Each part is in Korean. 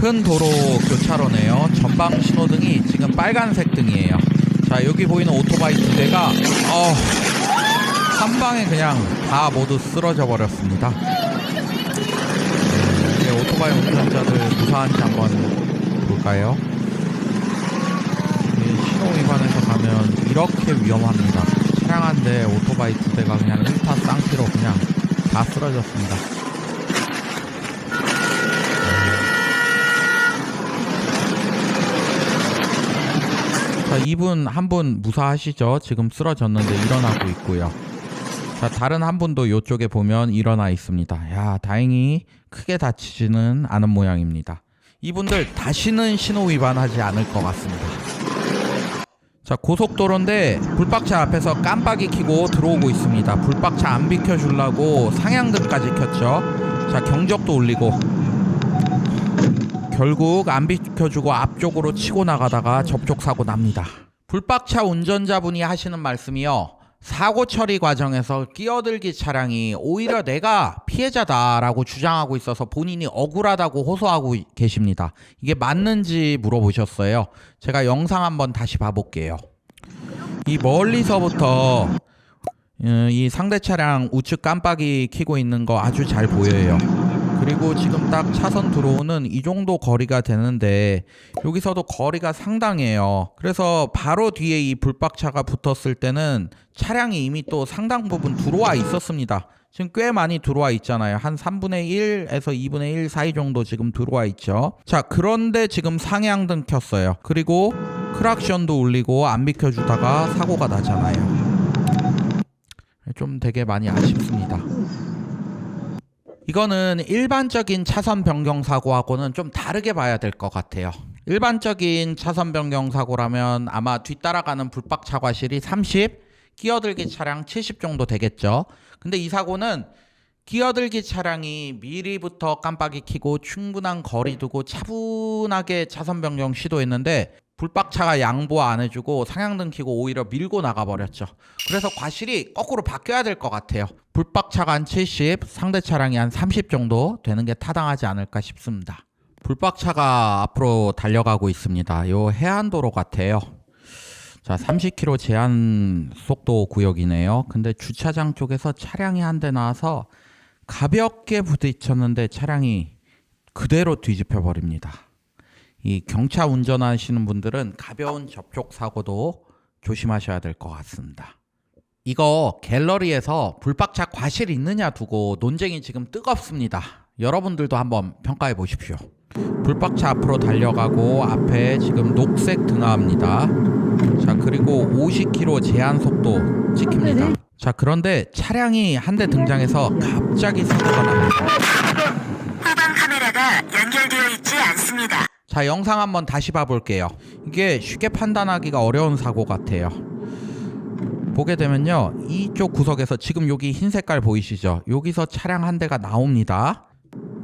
큰 도로 교차로네요. 전방 신호등이 지금 빨간색 등이에요. 자, 여기 보이는 오토바이 두 대가 어, 한 방에 그냥 다 모두 쓰러져 버렸습니다. 네, 오토바이 운전자들 무사한지 한번 볼까요? 이 신호 위반해서 가면 이렇게 위험합니다. 차량 한 대, 오토바이 두 대가 그냥 1타 쌍피로 그냥 다 쓰러졌습니다. 자, 이분 한 분 무사하시죠? 지금 쓰러졌는데 일어나고 있고요. 자, 다른 한 분도 이쪽에 보면 일어나 있습니다. 야, 다행히 크게 다치지는 않은 모양입니다. 이분들 다시는 신호 위반하지 않을 것 같습니다. 자, 고속도로인데 불박차 앞에서 깜빡이 켜고 들어오고 있습니다. 불박차 안 비켜주려고 상향등까지 켰죠. 자, 경적도 올리고 결국 안 비켜주고 앞쪽으로 치고 나가다가 접촉 사고 납니다. 불박차 운전자분이 하시는 말씀이요. 사고 처리 과정에서 끼어들기 차량이 오히려 내가 피해자다라고 주장하고 있어서 본인이 억울하다고 호소하고 계십니다. 이게 맞는지 물어보셨어요. 제가 영상 한번 다시 봐볼게요. 이 멀리서부터 어, 이 상대 차량 우측 깜빡이 켜고 있는 거 아주 잘 보여요. 그리고 지금 딱 차선 들어오는 이 정도 거리가 되는데 여기서도 거리가 상당해요. 그래서 바로 뒤에 이 불박차가 붙었을 때는 차량이 이미 또 상당 부분 들어와 있었습니다. 지금 꽤 많이 들어와 있잖아요. 한 3분의 1에서 2분의 1 사이 정도 지금 들어와 있죠. 자, 그런데 지금 상향등 켰어요. 그리고 크락션도 울리고 안 비켜주다가 사고가 나잖아요. 좀 되게 많이 아쉽습니다. 이거는 일반적인 차선 변경 사고하고는 좀 다르게 봐야 될 것 같아요. 일반적인 차선 변경 사고라면 아마 뒤따라가는 불박 차과실이 30, 끼어들기 차량 70 정도 되겠죠. 근데 이 사고는 끼어들기 차량이 미리부터 깜빡이 켜고 충분한 거리 두고 차분하게 차선 변경 시도했는데 불박차가 양보 안 해주고 상향등 켜고 오히려 밀고 나가버렸죠. 그래서 과실이 거꾸로 바뀌어야 될 것 같아요. 불박차가 한 70, 상대 차량이 한 30 정도 되는 게 타당하지 않을까 싶습니다. 불박차가 앞으로 달려가고 있습니다. 요 해안도로 같아요. 자, 30km 제한 속도 구역이네요. 근데 주차장 쪽에서 차량이 한 대 나와서 가볍게 부딪혔는데 차량이 그대로 뒤집혀 버립니다. 이 경차 운전하시는 분들은 가벼운 접촉 사고도 조심하셔야 될 것 같습니다. 이거 갤러리에서 불박차 과실 있느냐 두고 논쟁이 지금 뜨겁습니다. 여러분들도 한번 평가해 보십시오. 불박차 앞으로 달려가고 앞에 지금 녹색 등화합니다. 자 그리고 50km 제한 속도 찍힙니다. 자 그런데 차량이 한 대 등장해서 갑자기 사고가 납니다. 후방 카메라가 연결되어 있지 않습니다. 자, 영상 한번 다시 봐볼게요. 이게 쉽게 판단하기가 어려운 사고 같아요. 보게 되면요. 이쪽 구석에서 지금 여기 흰 색깔 보이시죠? 여기서 차량 한 대가 나옵니다.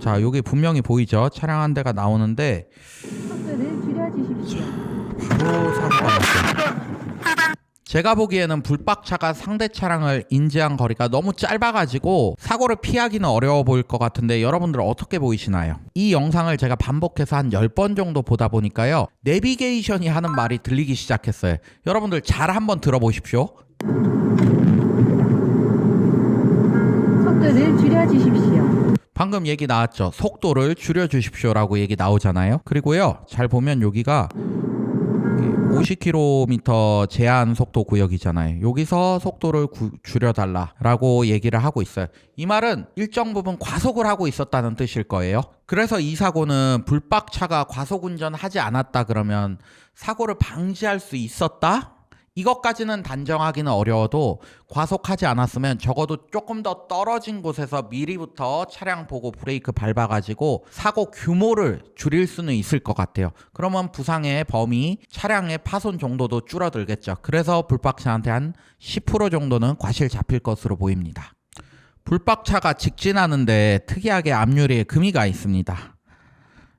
자, 여기 분명히 보이죠? 차량 한 대가 나오는데. 바로 사고가 났어요. 제가 보기에는 불박차가 상대 차량을 인지한 거리가 너무 짧아가지고 사고를 피하기는 어려워 보일 것 같은데 여러분들 어떻게 보이시나요? 이 영상을 제가 반복해서 한 10번 정도 보다 보니까요. 내비게이션이 하는 말이 들리기 시작했어요. 여러분들 잘 한번 들어보십시오. 속도를 줄여주십시오. 방금 얘기 나왔죠. 속도를 줄여주십시오라고 얘기 나오잖아요. 그리고요, 잘 보면 여기가 50km 제한 속도 구역이잖아요. 여기서 속도를 구- 줄여달라라고 얘기를 하고 있어요. 이 말은 일정 부분 과속을 하고 있었다는 뜻일 거예요. 그래서 이 사고는 불박차가 과속 운전하지 않았다 그러면 사고를 방지할 수 있었다? 이것까지는 단정하기는 어려워도 과속하지 않았으면 적어도 조금 더 떨어진 곳에서 미리부터 차량 보고 브레이크 밟아가지고 사고 규모를 줄일 수는 있을 것 같아요. 그러면 부상의 범위, 차량의 파손 정도도 줄어들겠죠. 그래서 불박차한테 한 10% 정도는 과실 잡힐 것으로 보입니다. 불박차가 직진하는데 특이하게 앞유리에 금이가 있습니다.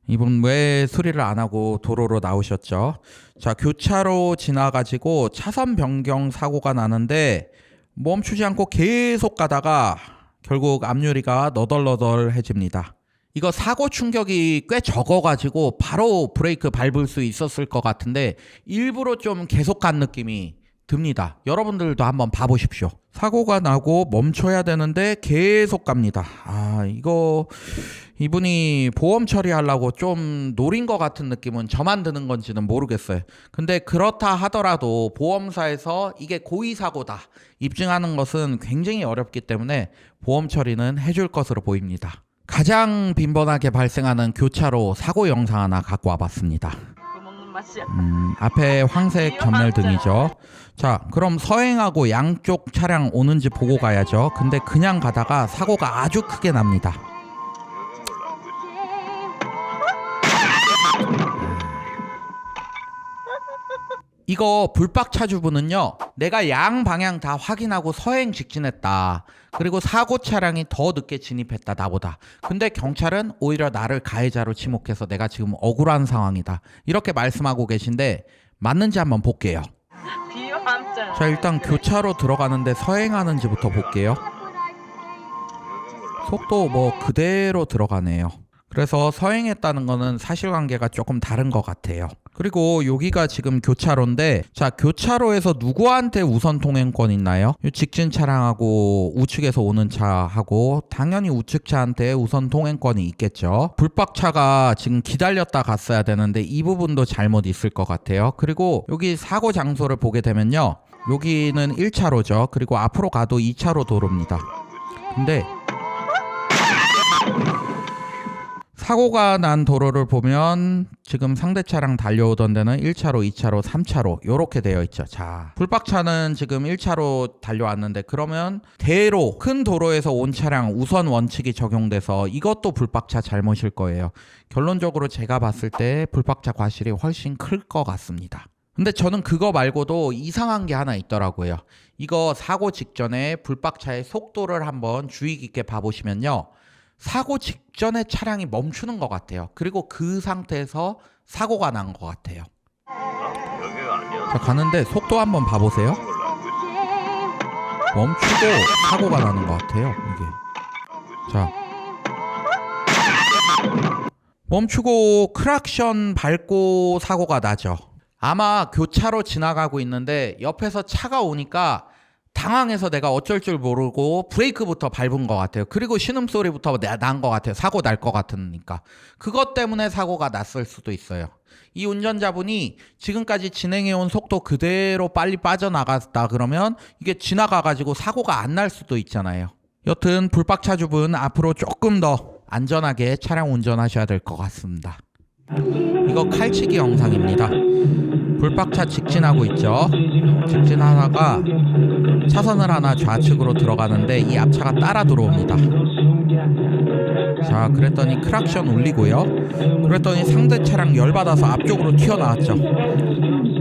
이분 왜 수리를 안 하고 도로로 나오셨죠? 자, 교차로 지나가지고 차선 변경 사고가 나는데 멈추지 않고 계속 가다가 결국 앞유리가 너덜너덜해집니다. 이거 사고 충격이 꽤 적어가지고 바로 브레이크 밟을 수 있었을 것 같은데 일부러 좀 계속 간 느낌이 듭니다. 여러분들도 한번 봐보십시오. 사고가 나고 멈춰야 되는데 계속 갑니다. 아, 이거 이분이 보험 처리하려고 좀 노린 것 같은 느낌은 저만 드는 건지는 모르겠어요. 근데 그렇다 하더라도 보험사에서 이게 고의사고다 입증하는 것은 굉장히 어렵기 때문에 보험 처리는 해줄 것으로 보입니다. 가장 빈번하게 발생하는 교차로 사고 영상 하나 갖고 와봤습니다. 음, 앞에 황색 전멸등이죠. 자, 그럼 서행하고 양쪽 차량 오는지 보고 가야죠. 근데 그냥 가다가 사고가 아주 크게 납니다. 이거 불박 차주분은요, 내가 양 방향 다 확인하고 서행 직진했다. 그리고 사고 차량이 더 늦게 진입했다, 나보다. 근데 경찰은 오히려 나를 가해자로 지목해서 내가 지금 억울한 상황이다. 이렇게 말씀하고 계신데, 맞는지 한번 볼게요. 자, 일단 교차로 들어가는데 서행하는지부터 볼게요. 속도 뭐 그대로 들어가네요. 그래서 서행했다는 거는 사실관계가 조금 다른 것 같아요. 그리고 여기가 지금 교차로인데, 자, 교차로에서 누구한테 우선 통행권 있나요? 이 직진 차량하고 우측에서 오는 차하고 당연히 우측 차한테 우선 통행권이 있겠죠. 불박차가 지금 기다렸다 갔어야 되는데 이 부분도 잘못 있을 것 같아요. 그리고 여기 사고 장소를 보게 되면요. 여기는 1차로죠. 그리고 앞으로 가도 2차로 도로입니다. 근데 사고가 난 도로를 보면 지금 상대 차량 달려오던 데는 1차로, 2차로, 3차로 이렇게 되어 있죠. 자, 불박차는 지금 1차로 달려왔는데 그러면 대로 큰 도로에서 온 차량 우선 원칙이 적용돼서 이것도 불박차 잘못일 거예요. 결론적으로 제가 봤을 때 불박차 과실이 훨씬 클 것 같습니다. 근데 저는 그거 말고도 이상한 게 하나 있더라고요. 이거 사고 직전에 불박차의 속도를 한번 주의 깊게 봐보시면요. 사고 직전에 차량이 멈추는 것 같아요. 그리고 그 상태에서 사고가 난 것 같아요. 자, 가는데 속도 한번 봐보세요. 멈추고 사고가 나는 것 같아요. 이게. 자. 멈추고 크락션 밟고 사고가 나죠. 아마 교차로 지나가고 있는데 옆에서 차가 오니까 당황해서 내가 어쩔 줄 모르고 브레이크부터 밟은 것 같아요. 그리고 신음소리부터 난 것 같아요. 사고 날 것 같으니까. 그것 때문에 사고가 났을 수도 있어요. 이 운전자분이 지금까지 진행해온 속도 그대로 빨리 빠져나갔다 그러면 이게 지나가가지고 사고가 안 날 수도 있잖아요. 여튼 불박차주분 앞으로 조금 더 안전하게 차량 운전하셔야 될 것 같습니다. 이거 칼치기 영상입니다. 불박차 직진하고 있죠. 직진하다가 차선을 하나 좌측으로 들어가는데 이 앞차가 따라 들어옵니다. 자, 그랬더니 크락션 울리고요. 그랬더니 상대 차량 열받아서 앞쪽으로 튀어나왔죠.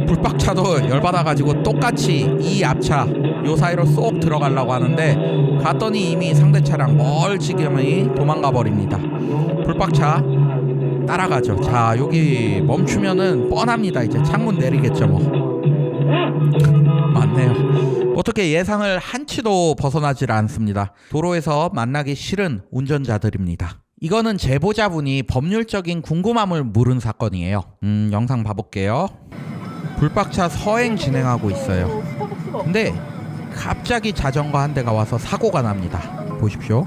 불박차도 열받아가지고 똑같이 이 앞차 요 사이로 쏙 들어가려고 하는데 갔더니 이미 상대 차량 멀찍이 도망가 버립니다. 불박차 따라가죠. 자, 여기 멈추면은 뻔합니다. 이제 창문 내리겠죠, 뭐. 맞네요. 어떻게 예상을 한치도 벗어나질 않습니다. 도로에서 만나기 싫은 운전자들입니다. 이거는 제보자분이 법률적인 궁금함을 물은 사건이에요. 음, 영상 봐볼게요. 불박차 서행 진행하고 있어요. 근데 갑자기 자전거 한 대가 와서 사고가 납니다. 보십시오.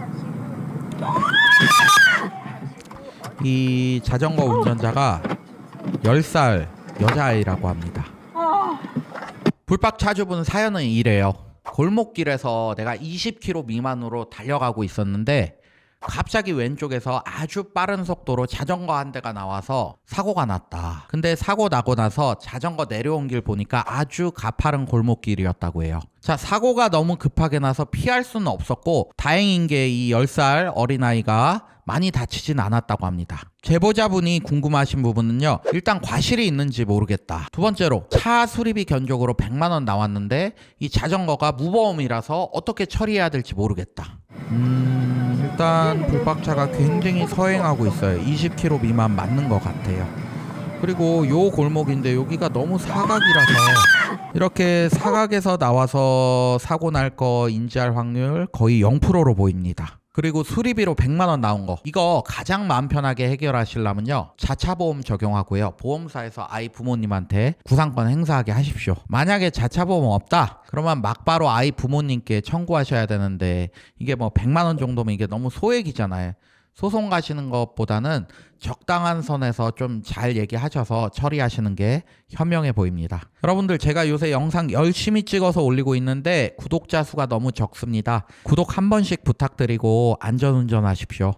이 자전거 운전자가 10살 여자아이라고 합니다. 불박 차주분 사연은 이래요. 골목길에서 내가 20km 미만으로 달려가고 있었는데 갑자기 왼쪽에서 아주 빠른 속도로 자전거 한 대가 나와서 사고가 났다. 근데 사고 나고 나서 자전거 내려온 길 보니까 아주 가파른 골목길이었다고 해요. 자, 사고가 너무 급하게 나서 피할 수는 없었고 다행인 게 이 10살 어린아이가 많이 다치진 않았다고 합니다. 제보자분이 궁금하신 부분은요. 일단 과실이 있는지 모르겠다. 두 번째로 차 수리비 견적으로 100만 원 나왔는데 이 자전거가 무보험이라서 어떻게 처리해야 될지 모르겠다. 음, 일단 불박차가 굉장히 서행하고 있어요. 20km 미만 맞는 것 같아요. 그리고 요 골목인데 여기가 너무 사각이라서 이렇게 사각에서 나와서 사고 날 거 인지할 확률 거의 0%로 보입니다. 그리고 수리비로 100만 원 나온 거. 이거 가장 마음 편하게 해결하시려면요. 자차 보험 적용하고요. 보험사에서 아이 부모님한테 구상권 행사하게 하십시오. 만약에 자차 보험 없다. 그러면 막바로 아이 부모님께 청구하셔야 되는데 이게 뭐 100만 원 정도면 이게 너무 소액이잖아요. 소송 가시는 것보다는 적당한 선에서 좀 잘 얘기하셔서 처리하시는 게 현명해 보입니다. 여러분들 제가 요새 영상 열심히 찍어서 올리고 있는데 구독자 수가 너무 적습니다. 구독 한 번씩 부탁드리고 안전운전 하십시오.